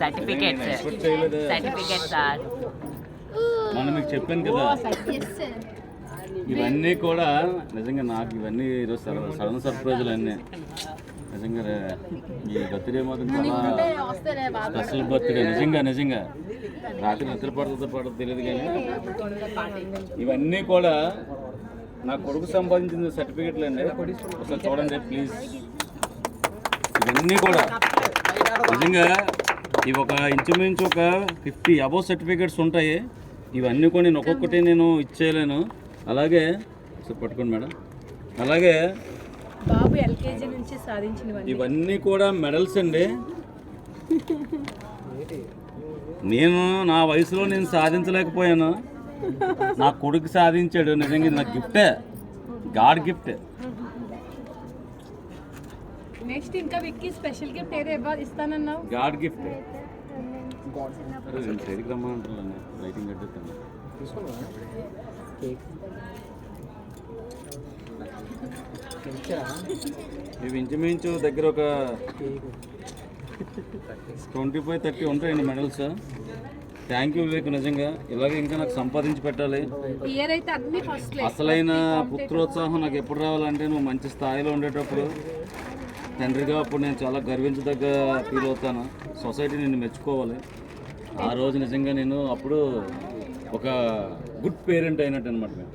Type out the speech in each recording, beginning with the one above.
Certificate. Certificate sir మొన్న మీకు చెప్పాను కదా. ఇవన్నీ కూడా నిజంగా నాకు ఇవన్నీ ఈరోజు సడన్ సర్ప్రైజులు అన్నీ. నిజంగా ఈ బర్త్డే మాత్రం చాలా స్పెషల్ బర్త్డే. నిజంగా నిజంగా. రాత్రి నిద్ర పడుతుందో పడుతుందో తెలియదు కానీ ఇవన్నీ కూడా నా కొడుకు సంపాదించిన సర్టిఫికెట్లు అండి. ఒకసారి చూడండి ప్లీజ్ ఇవన్నీ కూడా నిజంగా ఇవి ఒక ఇంచుమించు ఒక ఫిఫ్టీ అబౌవ్ సర్టిఫికేట్స్ ఉంటాయి. ఇవన్నీ కూడా నేను ఒక్కొక్కటి నేను ఇచ్చేయలేను. అలాగే పట్టుకోండి మేడం. అలాగే బాబు ఎల్కేజీ నుంచి సాధించినవన్నీ. ఇవన్నీ కూడా మెడల్స్ అండి. నేను నా వయసులో నేను సాధించలేకపోయాను. నా కొడుకు సాధించాడు. నిజంగా ఇది నా గిఫ్టే. God gift. నెక్స్ట్ ఇంకా విక్కీ స్పెషల్ గిఫ్ట్ ఏదో ఇవ్వాలి ఇస్తానన్నావు? God gift. లైటింగ్ కట్టేస్తాను ఇవి ఇంచుమించు దగ్గర ఒక ట్వంటీ ఫైవ్ థర్టీ ఉంటాయండి మెడల్స్. థ్యాంక్ యూ వివేక్ నిజంగా. ఇలాగే ఇంకా నాకు సంపాదించి పెట్టాలి. ఇయర్ అయితే అన్ని ఫస్ట్ అసలైన పుత్రోత్సాహం నాకు ఎప్పుడు రావాలంటే నువ్వు మంచి స్థాయిలో ఉండేటప్పుడు తండ్రిగా అప్పుడు నేను చాలా గర్వించదగ్గ ఫీల్ అవుతాను. సొసైటీ నిన్ను మెచ్చుకోవాలి. ఆ రోజు నిజంగా నేను అప్పుడు ఒక గుడ్ పేరెంట్ అయినట్టు అనమాట మేము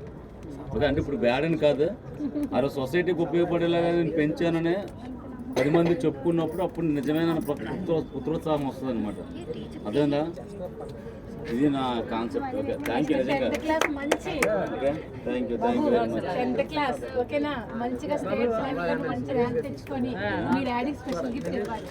ఓకే అంటే ఇప్పుడు బ్యాడ్ అని కాదు. ఆ రోజు సొసైటీకి ఉపయోగపడేలాగా నేను పెంచాననే పది మంది చెప్పుకున్నప్పుడు అప్పుడు నిజమైన పుత్రో పుత్రోత్సాహం వస్తుంది అనమాట అదేందా ఇది నా కాన్సెప్ట్ ఓకే థ్యాంక్ యూ నిజంగా thank you thank you very much tenth class ఓకేనా మంచిగా స్టేట్స్ మంచి ర్యాంక్ తెచ్చుకొని మీ డాడీ స్పెషల్ గిఫ్ట్ ఇవ్వాలి.